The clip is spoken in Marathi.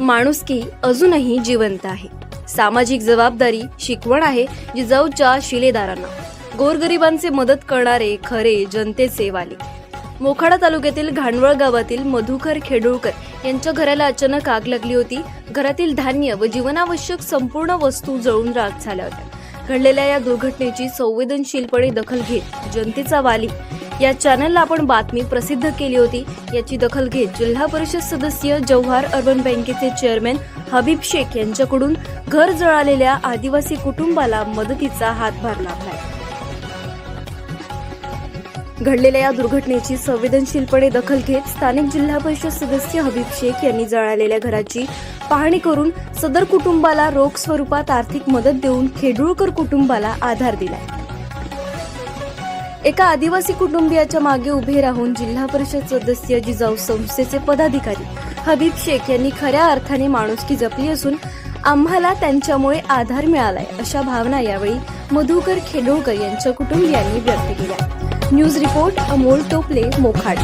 माणुसकी अजूनही जिवंत आहे. सामाजिक जबाबदारी शिकवण आहे जिजाऊच्या शिलेदारांना. गोरगरिबांचे मदत करणारे खरे जनतेचे वाले. मोखाडा तालुक्यातील घाणवळ गावातील मधुकर खेडुळकर यांच्या घराला अचानक आग लागली होती. घरातील धान्य व जीवनावश्यक संपूर्ण वस्तू जळून राख झाल्या होत्या. घडलेल्या या दुर्घटनेची संवेदनशीलपणे दखल घेत जनतेचा वाली या चॅनलला आपण बातमी प्रसिद्ध केली होती. याची दखल घेत जिल्हा परिषद सदस्य जव्हार अर्बन बँकेचे चेअरमॅन हबीब शेख यांच्याकडून घर जळालेल्या आदिवासी कुटुंबाला मदतीचा हातभार लाभलाय. घडलेल्या या दुर्घटनेची संवेदनशीलपणे दखल घेत स्थानिक जिल्हा परिषद सदस्य हबीब शेख यांनी जळालेल्या घराची पाहणी करून सदर कुटुंबाला रोख स्वरूपात आर्थिक मदत देऊन खेडूळकर कुटुंबाला आधार दिलाय. एका आदिवासी कुटुंबियाच्या मागे उभे राहून जिल्हा परिषद सदस्य जिजाऊ संस्थेचे पदाधिकारी हबीब शेख यांनी खऱ्या अर्थाने माणुसकी जपली असून आम्हाला त्यांच्यामुळे आधार मिळालाय अशा भावना यावेळी मधुकर खेडोळकर यांच्या कुटुंबियांनी व्यक्त केल्या. न्यूज रिपोर्ट अमोल टोपले मोखाड.